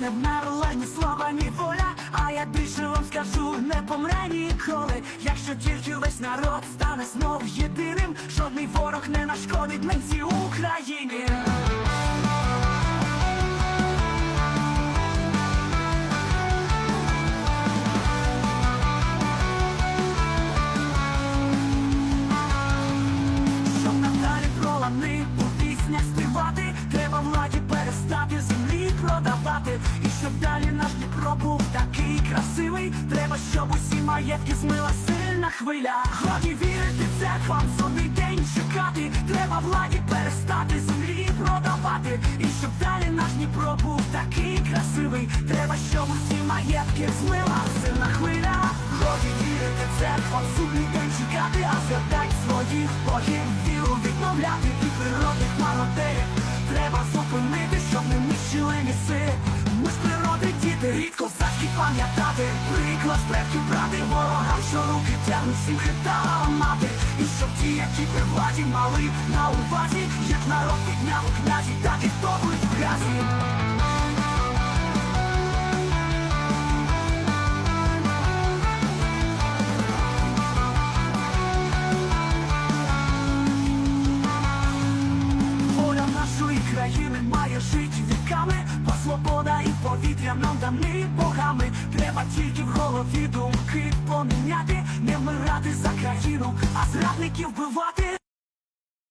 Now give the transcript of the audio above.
Не вмерла ні слова, ні воля, а я більше вам скажу, не помре ніколи. Якщо тільки весь народ стане знов єдиним, жодний ворог не нашкодить ненці Україні. Піснях співати, треба владі перестати землі продавати. І щоб далі наш Дніпро був такий красивий, треба, щоб усі маєтки змила сильна хвиля. Годі вірити це, вам судний день чекати. Треба владі перестати землі продавати. І щоб далі наш Дніпро був такий красивий, треба, щоб усі маєтки змила сильна хвиля. Годі вірити це, день чекати, а згадай своїх богів. Віру відновляти і природних мародерів Треба зупинити, щоб не нищили ліси Ми з природи діти, рідко козацькі пам'ятати. Приклад предків брати ворогам, що руки тягнуть всім хитала мати. І щоб ті, які при владі мали на увазі Як народ підняв у нам дамні богами. Треба тільки в голові думки поміняти, не вмирати за країну, а зрадників вбивати.